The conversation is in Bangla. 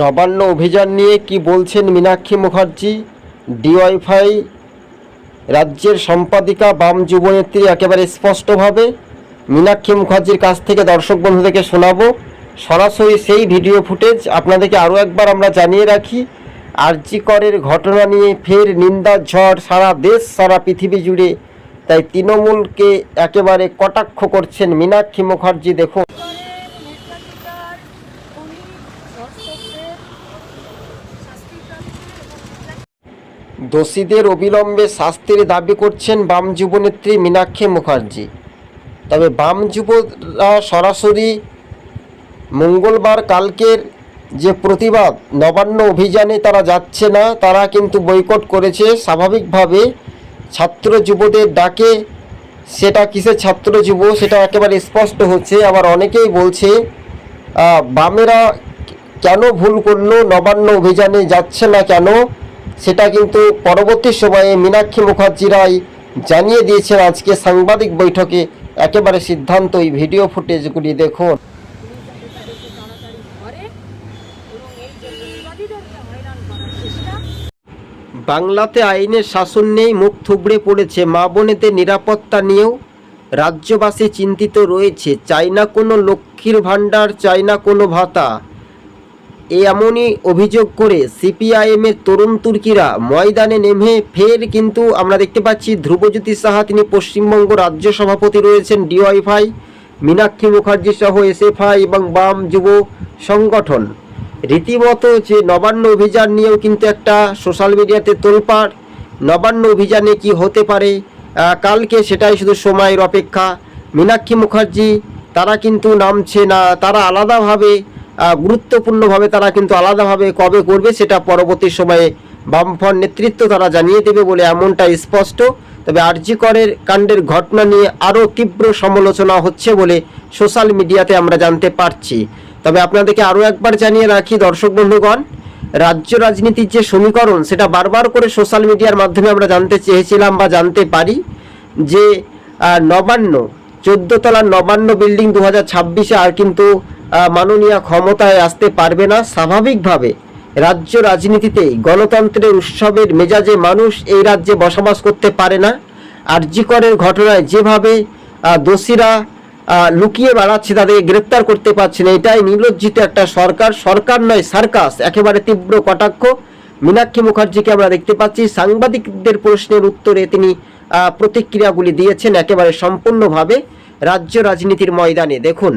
নবান্ন অভিযান নিয়ে কি বলছেন মীনাক্ষী মুখার্জি? ডিওয়াইফাই রাজ্যের সম্পাদিকা, বাম যুবনেত্রী একেবারে স্পষ্টভাবে। মীনাক্ষী মুখার্জির কাছ থেকে দর্শক বন্ধুদেরকে শোনাবো। সরাসরি সেই ভিডিও ফুটেজ আপনাদেরকে আরও একবার আমরা জানিয়ে রাখি। আরজি করের ঘটনা নিয়ে ফের নিন্দার ঝড়, সারা দেশ, সারা পৃথিবী জুড়ে। তাই তৃণমূলকে একেবারে কটাক্ষ করছেন মীনাক্ষী মুখার্জি, দেখুন। দোষীদের অবিলম্বে শাস্তির দাবি করছেন বাম যুবনেত্রী মীনাক্ষী মুখার্জি। তবে বাম যুবরা সরাসরি মঙ্গলবার কালকের যে প্রতিবাদ, নবান্ন অভিযানে তারা যাচ্ছে না, তারা কিন্তু বয়কট করেছে। স্বাভাবিকভাবে ছাত্র যুবদের ডাকে, সেটা কিসের ছাত্র যুব, সেটা একেবারে স্পষ্ট হচ্ছে। আবার অনেকেই বলছে বামেরা কেন ভুল করল, নবান্ন অভিযানে যাচ্ছে না কেন? সেটা কিন্তু পরবর্তী সময়ে মীনাক্ষী মুখার্জিরাই জানিয়ে দিয়েছেন আজকে সাংবাদিক বৈঠকে। একেবারে সিদ্ধান্ত এই ভিডিও ফুটেজগুলি দেখুন। বাংলাতে আইনের শাসন নেই, মুখ থুবড়ে পড়েছে। মা বোনেদের নিরাপত্তা নিয়েও রাজ্যবাসী চিন্তিত রয়েছে। চাই না কোনো লক্ষ্মীর ভাণ্ডার, চাই না কোনো ভাতা। এমনই অভিযোগ করে সিপিআইএমের তরুণ তুর্কিরা ময়দানে নেমে ফের কিন্তু আমরা দেখতে পাচ্ছি ধ্রুবজ্যোতি সাহা, তিনি পশ্চিমবঙ্গ রাজ্য সভাপতি রয়েছেন ডিওয়াইফাই মীনাক্ষী মুখার্জি সহ এসএফআই এবং বাম যুব সংগঠন। রীতিমতো যে নবান্ন অভিযান নিয়েও কিন্তু একটা সোশ্যাল মিডিয়াতে তোলপাড়, নবান্ন অভিযানে কি হতে পারে কালকে সেটাই শুধু সময়ের অপেক্ষা। মীনাক্ষী মুখার্জি, তারা কিন্তু নামছে না, তারা আলাদাভাবে গুরুত্বপূর্ণভাবে তারা কিন্তু আলাদাভাবে কবে করবে সেটা পরবর্তী সময়ে বামফ্রন্ট নেতৃত্ব তারা জানিয়ে দেবে বলে এমনটা স্পষ্ট। তবে আরজি করের কাণ্ডের ঘটনা নিয়ে আরও তীব্র সমালোচনা হচ্ছে বলে সোশ্যাল মিডিয়াতে আমরা জানতে পারছি। তবে আপনাদেরকে আরও একবার জানিয়ে রাখি দর্শক বন্ধুগণ, রাজ্য রাজনীতির যে সমীকরণ সেটা বারবার করে সোশ্যাল মিডিয়ার মাধ্যমে আমরা জানতে চেয়েছিলাম বা জানতে পারি যে নবান্ন চোদ্দ তলার নবান্ন বিল্ডিং দু হাজার ছাব্বিশে আর কিন্তু মাননীয় ক্ষমতায় আসতে পারবে না। স্বাভাবিকভাবে রাজ্য রাজনীতিতে গণতন্ত্রের উৎসবের মেজাজে মানুষ এই রাজ্যে বসবাস করতে পারে না। আরজিকরের ঘটনায় যেভাবে দোষীরা লুকিয়ে বেড়াচ্ছে, তাদেরকে গ্রেপ্তার করতে পারছে না, এটাই নির্লজ্জিত একটা সরকার। সরকার নয়, সার্কাস, একেবারে তীব্র কটাক্ষ। মীনাক্ষী মুখার্জিকে আমরা দেখতে পাচ্ছি। সাংবাদিকদের প্রশ্নের উত্তরে তিনি প্রতিক্রিয়াগুলি দিয়েছেন একেবারে সম্পূর্ণভাবে। রাজ্য রাজনীতির ময়দানে দেখুন।